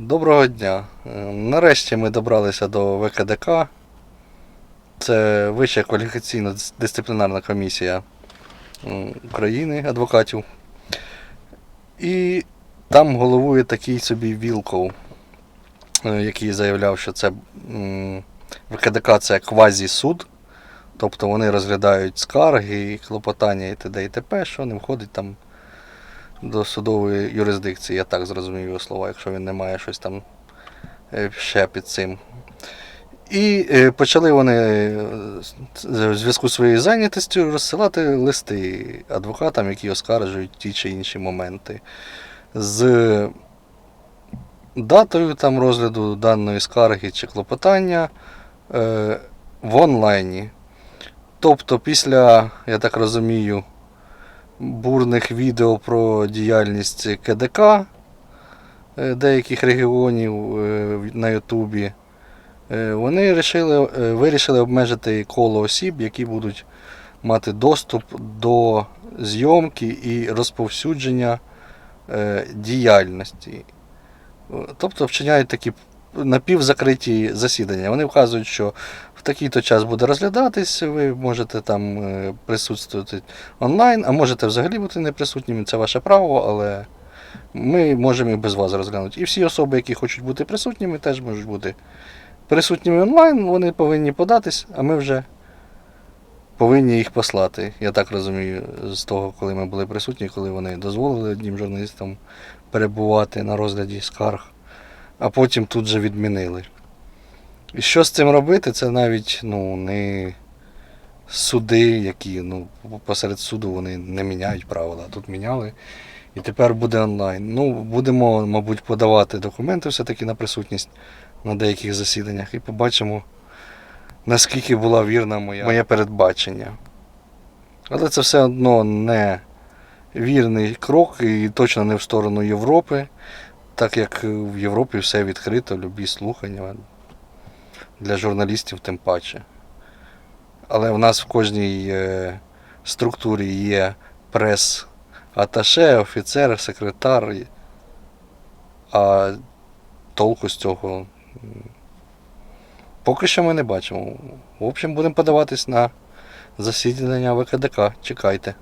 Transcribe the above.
Доброго дня. Е, Нарешті ми добралися до ВКДК. Це Вища кваліфікаційна дисциплінарна комісія України адвокатів. І там головує такий собі Вілков, е, який заявляв, що це ВКДК це квазі-суд. Тобто вони розглядають скарги, клопотання і т.д. і т.п., що не входить там до судової юрисдикції, я так зрозумів його слова, якщо він не має щось там е, ще під цим. І е, почали вони е, в зв'язку з своєю зайнятістю розсилати листи адвокатам, які оскаржують ті чи інші моменти. З датою там розгляду даної скарги чи клопотання в онлайні. Тобто, після, я так розумію, бурних відео про діяльність КДК е, деяких регіонів е, на Ютубі. е, Вони рішили, е, вирішили обмежити коло осіб, які будуть мати доступ до зйомки і розповсюдження діяльності. Тобто вчиняють такі напівзакриті засідання. Вони вказують, що в такий-то час буде розглядатись, ви можете там е, присутствувати онлайн, а можете взагалі бути неприсутніми, це ваше право, але ми можемо і без вас розглянути. І всі особи, які хочуть бути присутніми, теж можуть бути присутніми онлайн, вони повинні податись, а ми вже повинні їх послати. Я так розумію, з того, коли ми були присутні, коли вони дозволили одним журналістам перебувати на розгляді скарг, а потім тут же відмінили. І що з цим робити, це навіть ну, не суди, які ну, посеред суду вони не міняють правила, тут міняли. І тепер буде онлайн. Ну, будемо, мабуть, подавати документи все-таки на присутність на деяких засіданнях і побачимо, наскільки була вірна моя, моє передбачення. Але це все одно не вірний крок і точно не в сторону Європи, так як в Європі все відкрито, любі слухання для журналістів тим паче. Але в нас в кожній е, структурі є прес-аташе, офіцер, секретар. А толку з цього поки що ми не бачимо. В общем, будемо подаватись на засідання ВКДК. Чекайте.